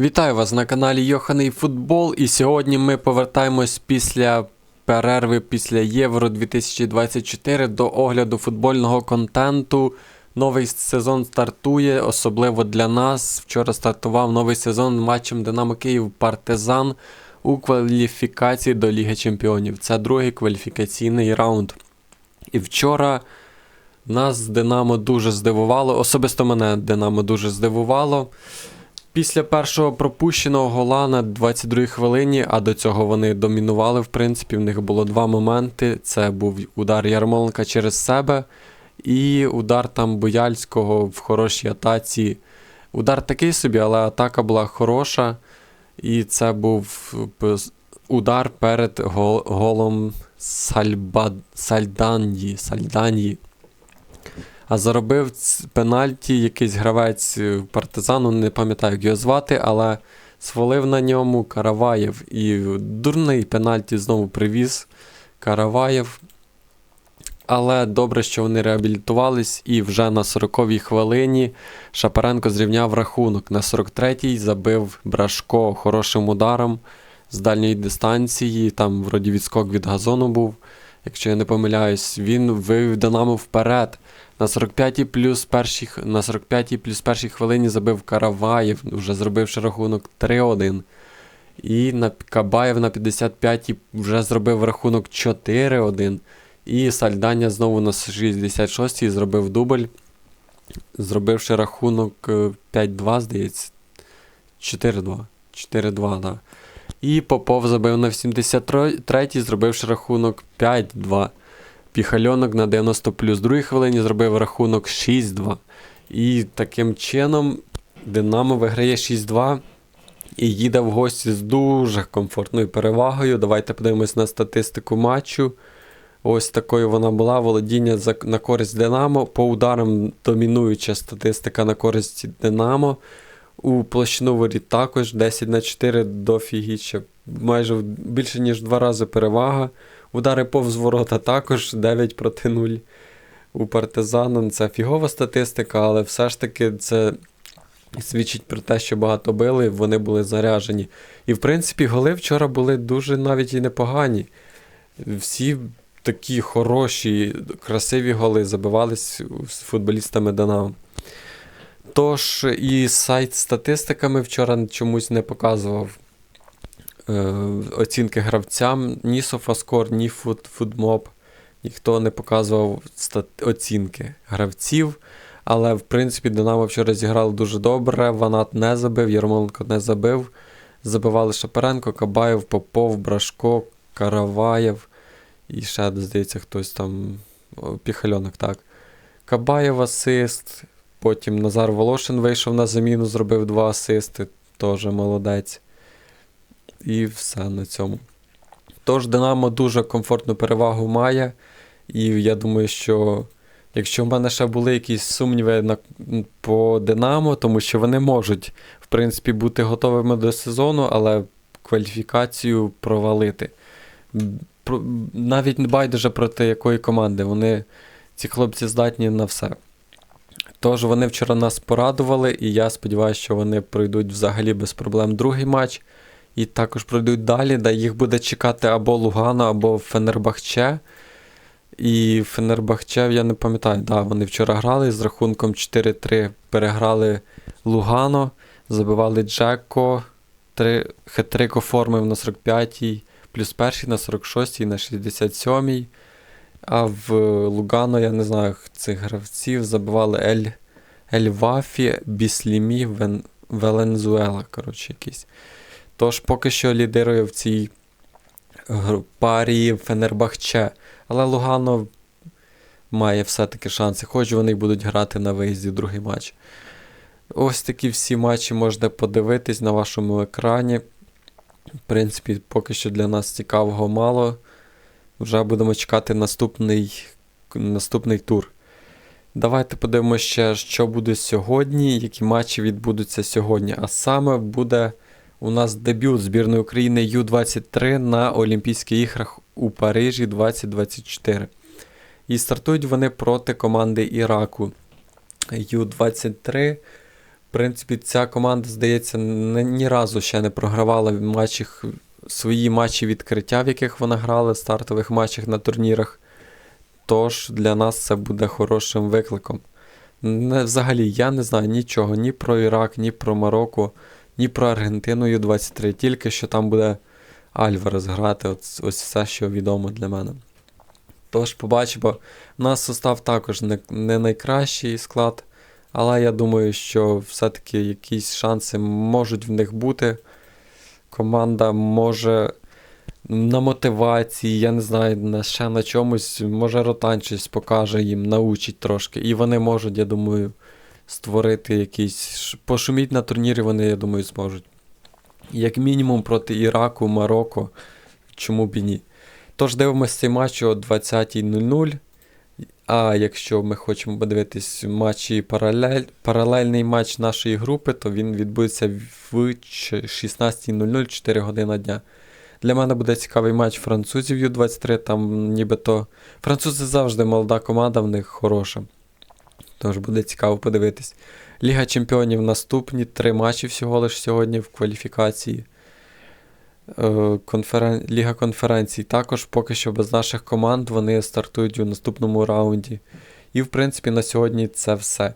Вітаю вас на каналі Йоханий Футбол. І сьогодні ми повертаємось після перерви після Євро 2024 до огляду футбольного контенту. Новий сезон стартує, особливо для нас. Вчора стартував новий сезон матчем Динамо Київ Партизан у кваліфікації до Ліги Чемпіонів. Це другий кваліфікаційний раунд. І вчора нас Динамо дуже здивувало. Особисто мене Динамо дуже здивувало. Після першого пропущеного гола на 22-й хвилині, а до цього вони домінували, в принципі, в них було два моменти. Це був удар Ярмоленка через себе і удар там Бояльського в хорошій атаці. Удар такий собі, але атака була хороша. І це був удар перед гол- голом Сальба... Сальданді. Сальданді. А заробив пенальті якийсь гравець е, партизану, не пам'ятаю, як його звати, але свалив на ньому Караваєв. І дурний пенальті знову привіз Караваєв. Але добре, що вони реабілітувались, і вже на 40-й хвилині Шапаренко зрівняв рахунок. На 43-й забив Брашко хорошим ударом з дальньої дистанції. Там вроді відскок від газону був, якщо я не помиляюсь. Він вивів Динамо вперед. На 45-й плюс першій, на 45-й плюс першій хвилині забив Караваєв, вже зробивши рахунок 3-1. І на Кабаєв на 55-й вже зробив рахунок 4-1. І Сальданя знову на 66-й зробив дубль, зробивши рахунок е, 5-2, здається. 4-2. 4-2, да. І Попов забив на 73-й, зробивши рахунок 5-2. Піхальонок на 90 плюс другій хвилині зробив рахунок 6-2. І таким чином Динамо виграє 6-2 і їде в гості з дуже комфортною перевагою. Давайте подивимось на статистику матчу. Ось такою вона була. Володіння на користь Динамо. По ударам домінуюча статистика на користь Динамо. У площину воріт також 10 на 4 до Фігіча. Майже більше, ніж два рази перевага. Удари повз ворота також 9 проти 0 у партизана. Це фігова статистика, але все ж таки це свідчить про те, що багато били, вони були заряжені. І в принципі, голи вчора були дуже навіть і непогані. Всі такі хороші, красиві голи забивались з футболістами Динамо. Тож і сайт з статистиками вчора чомусь не показував е, оцінки гравцям, ні Софаскор, ні Фудмоб. Ніхто не показував оцінки гравців. Але в принципі Динамо вчора зіграло дуже добре. Ванат не забив, Ярмоленко не забив. Забивали Шапаренко, Кабаєв, Попов, Брашко, Караваєв. І ще, здається, хтось там. Піхальонок, так. Кабаєв асист. Потім Назар Волошин вийшов на заміну, зробив два асисти. Теж молодець. І все на цьому. Тож Динамо дуже комфортну перевагу має. І я думаю, що якщо в мене ще були якісь сумніви на, по Динамо, тому що вони можуть, в принципі, бути готовими до сезону, але кваліфікацію провалити. Про- Навіть не байдуже проти якої команди. Вони, ці хлопці здатні на все. Тож вони вчора нас порадували, і я сподіваюся, що вони пройдуть взагалі без проблем другий матч. І також пройдуть далі, де їх буде чекати або Лугано, або Фенербахче. І Фенербахче, я не пам'ятаю, да, вони вчора грали з рахунком 4-3 переграли Лугано, забивали Джеко, три, хитрик оформив на 45-й, плюс перший на 46-й, на 67-й. А в Лугано, я не знаю цих гравців, забивали Ель, Ель Вафі, Біслімі, Вен, Велензуела, коротше, якийсь. Тож поки що лідирує в цій парі Фенербахче. Але Лугано має все-таки шанси, хоч вони будуть грати на виїзді другий матч. Ось такі всі матчі можна подивитись на вашому екрані. В принципі, поки що для нас цікавого мало. Вже будемо чекати наступний, наступний тур. Давайте подивимося ще, що буде сьогодні, які матчі відбудуться сьогодні. А саме буде у нас дебют збірної України Ю-23 на Олімпійських іграх у Парижі 2024. І стартують вони проти команди Іраку. Ю-23 принципі, ця команда, здається, ні разу ще не програвала в матчах, свої матчі відкриття, в яких вона грала, в стартових матчах на турнірах. Тож для нас це буде хорошим викликом. Не, взагалі, я не знаю нічого ні про Ірак, ні про Марокко, ні про Аргентину Ю-23, тільки що там буде Альварес грати. Ось, ось все, що відомо для мене. Тож побачимо. У нас состав також не, не найкращий склад, але я думаю, що все-таки якісь шанси можуть в них бути. Команда може на мотивації, я не знаю, на, ще на чомусь, може Ротан щось покаже їм, научить трошки. І вони можуть, я думаю, створити якийсь. Пошуміть на турнірі вони, я думаю, зможуть. Як мінімум проти Іраку, Марокко, чому б і ні. Тож дивимося цей матч о 20.00. А якщо ми хочемо подивитись матчі паралель, паралельний матч нашої групи, то він відбудеться в 16.00 4 години дня. Для мене буде цікавий матч французів Ю-23, там нібито. Французи завжди молода команда, в них хороша. Тож буде цікаво подивитись. Ліга Чемпіонів наступні, три матчі всього лиш сьогодні в кваліфікації. Е, Конферен... Ліга конференцій також поки що без наших команд вони стартують у наступному раунді. І, в принципі, на сьогодні це все.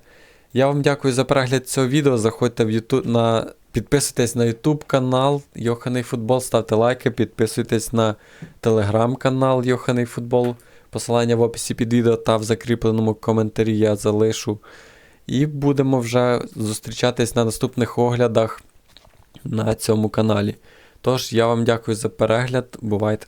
Я вам дякую за перегляд цього відео. Заходьте в YouTube на. Підписуйтесь на YouTube канал Йоханий Футбол, ставте лайки, підписуйтесь на телеграм-канал Йоханий Футбол. Посилання в описі під відео та в закріпленому коментарі я залишу. І будемо вже зустрічатись на наступних оглядах на цьому каналі. Тож, я вам дякую за перегляд. Бувайте!